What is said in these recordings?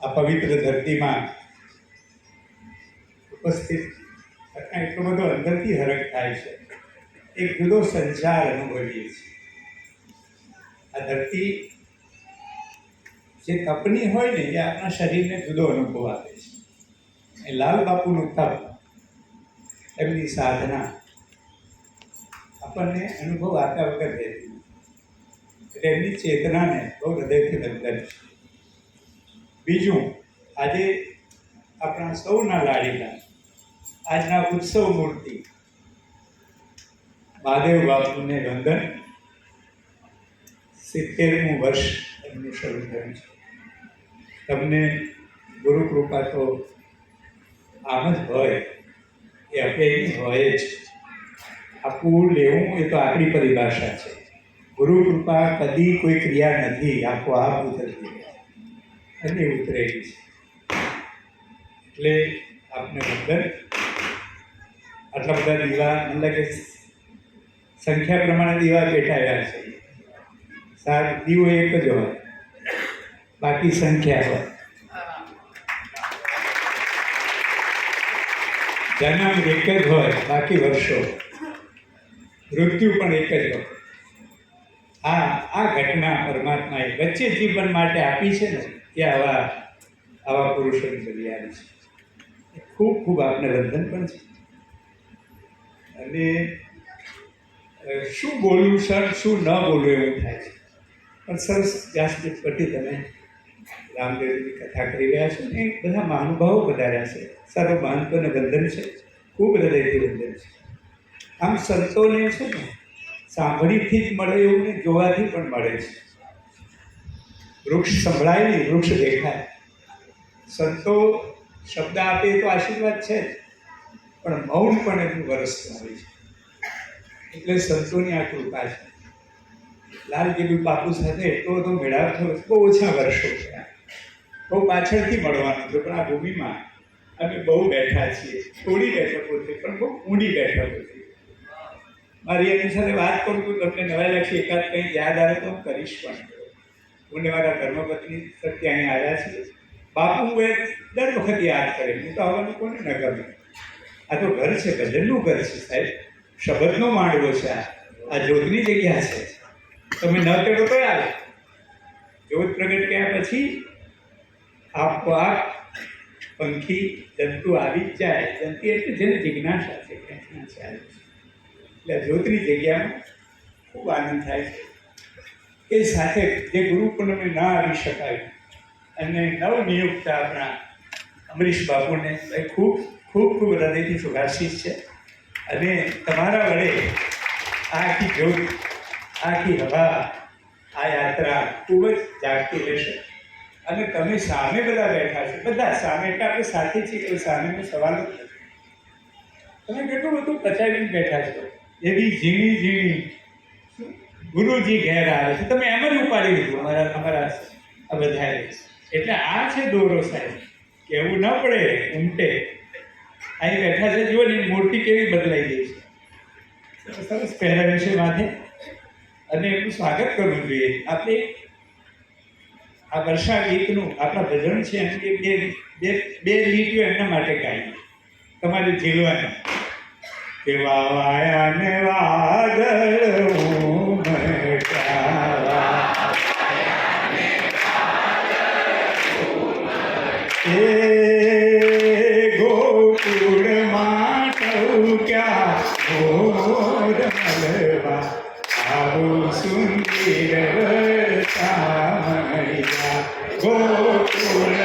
આ પવિત્ર ધરતીમાં ઉપસ્થિત થતાં એટલો બધો અંદરથી હરક થાય છે. એક જુદો સંચાર અનુભવીએ છીએ. આ ધરતી જે તપની હોય ને, એ આપણા શરીરને જુદો અનુભવ આપે છે. એ લાલ બાપુનું તપ, એમની સાધના આપણને અનુભવ આપ્યા વગર રહેતી એટલે એમની ચેતનાને બહુ હૃદયથી વંદન છે. બીજું, આજે આપણા સૌના લાડીલા, આજના ઉત્સવ મૂર્તિ, મહાદેવ બાપુને વંદન, સિત્તેરમું વર્ષ એમનું શરૂ થયું છે. તમને ગુરુકૃપા તો આમ જ હોય, એ અપેક્ષિત હોય જ. આપવું લેવું એ તો આપણી પરિભાષા છે. ગુરુકૃપા કદી કોઈ ક્રિયા નથી આપોઆપ ઉતરતી રહે. અને ઉતરેલી છે. એટલે આપને વંદન. આટલા બધા દીવા, મતલબ કે સંખ્યા પ્રમાણે દીવા પેટાયા છે. સાત દીવો એક જ હોય. બાકી સંખ્યા હોય. જન્મ એક જ હોય, બાકી વર્ષો. મૃત્યુ પણ એક જ હોય. આ આ ઘટના પરમાત્માએ વચ્ચે જીવન માટે આપી છે ને? તે આવા આવા પુરુષોની આવી છે. ખૂબ ખૂબ આપને વંદન પણ છે. અને શું બોલવું સર, શું ન બોલવું એવું થાય છે. પણ સરસ વ્યાસપીઠ પરથી તમે રામદેવની કથા કરી રહ્યા છો ને, બધા મહાનુભાવો વધાર્યા છે. સર્વ મહંતોને વંદન છે. ખૂબ હૃદયથી વંદન છે. આમ સંતોને છે ને, સાંભળીથી જ મળે એવું ને જોવાથી પણ મળે છે. વૃક્ષ સંભળાય નહીં, વૃક્ષ દેખાય. સંતો શબ્દ આપે તો આશીર્વાદ છે જ, પણ મૌન પણ એનું વરસતું હોય છે. એટલે સંતોની આ કૃપા છે. લાલજીબી બાપુ સાથે એટલો બધો મેળાવ થયો બહુ ઓછા વર્ષો થયા. બહુ પાછળથી મળવાનું હતું પણ આ ભૂમિમાં અમે બહુ બેઠા છીએ. થોડી બેઠકો છે, પણ બહુ ઊંડી બેઠકો છે. મારી એની સાથે વાત કરું તો તમને નવા લાગશે, એકાદ કંઈ યાદ આવે તો કરીશ પણ. હું મારા ધર્મપત્ની સત્ય અહીં આવ્યા છીએ. બાપુ એ દર વખત યાદ કરે, હું તો આવવાનું કોને ન ગમે. આ તો ઘર છે, ભજનનું ઘર છે સાહેબ. શબ્દનો માંડવો છે આ. આ જ્યોતની જગ્યા છે. તમે ન કરો તો આવે જોત પ્રગટ કર્યા પછી આપોઆપ પંખી, જંતુ આવી જાય. જંતુ એટલે જેને જિજ્ઞાસા છે ક્યાંથી છે. એટલે જ્યોતની જગ્યામાં ખૂબ આનંદ થાય છે. એ સાથે જે ગુરુ પૂનમે ના આવી શકાય અને નવનિયુક્ત આપણા અમરીશ બાબુને એ ખૂબ ખૂબ ખૂબ હૃદયથી શુભાશીષ છે. અને તમારા વડે આખી જ્યોત આખી હવા, આ યાત્રા ખૂબ જ જાગતી રહેશે. અને તમે સામે બધા બેઠા છો. બધા સામે, એટલે આપણે સાથે છીએ એટલે સામેનો સવાલ જ નથી. તમે કેટલું બધું પચાવીને બેઠા છો? એવી ઝીણી ઝીણી. ગુરુજી ઘેર આવે છે. તમે એમ જ ઉપાડી લીધું અમારા અમારા આ એટલે આ છે દોરો સાહેબ. કેવું ન પડે, ઉમટે. અહીં બેઠા છે, જુઓ ને મૂર્તિ કેવી બદલાઈ ગઈ છે. સરસ પહેરાવ્યું છે માથે અને એનું સ્વાગત કરવું જોઈએ. આપણે આ વર્ષા ગીતનું, આપણા ભજન છે, એમ કે બે બે બે લીટીઓ એમના માટે ગાઈએ. તમારે ઝીલવાની. કે વાવાયા ને વાદળ ગોકુળમાં ક્યાં મોર મલવા આવું સુંદર વરસામણિયા ગોકુળમાં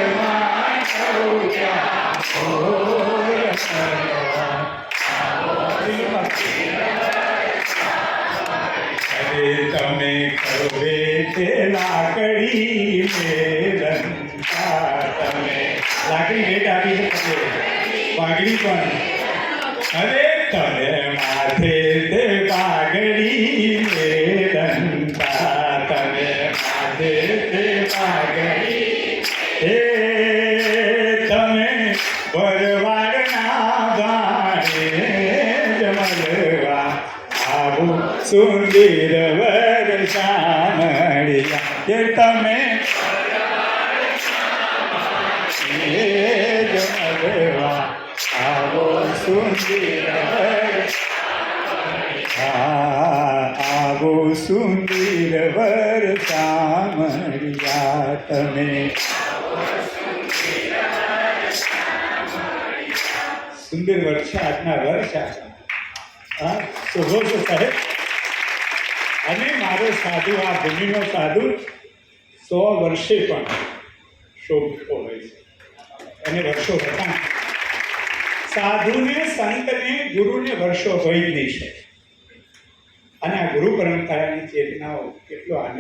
તમે કરવે તે લાકડી મેલનતા તમે લાકડી ભેટ આપી છે તમે પણ અરે તમે માથે તે પાઘડી તમે માથે તે પાઘડી હે તમે વરવાડના બાણે જમલવા આવું સુંદર વર સામળિયા. કે તમે આવો સુંદર વર સામરિયા તમે સુંદર વર્ષ આ. હા શોભો છો સાહેબ અને મારો સાધુ આ ભૂમિનો સાધુ સો વર્ષે પણ શોભતો હોય છે. અને વર્ષો હતા. સાધુને સંતને ગુરુને વર્ષો હોય જ નહીં શકે. અને આ ગુરુ પરંપરાની ચેતનાઓ કેટલો આનંદ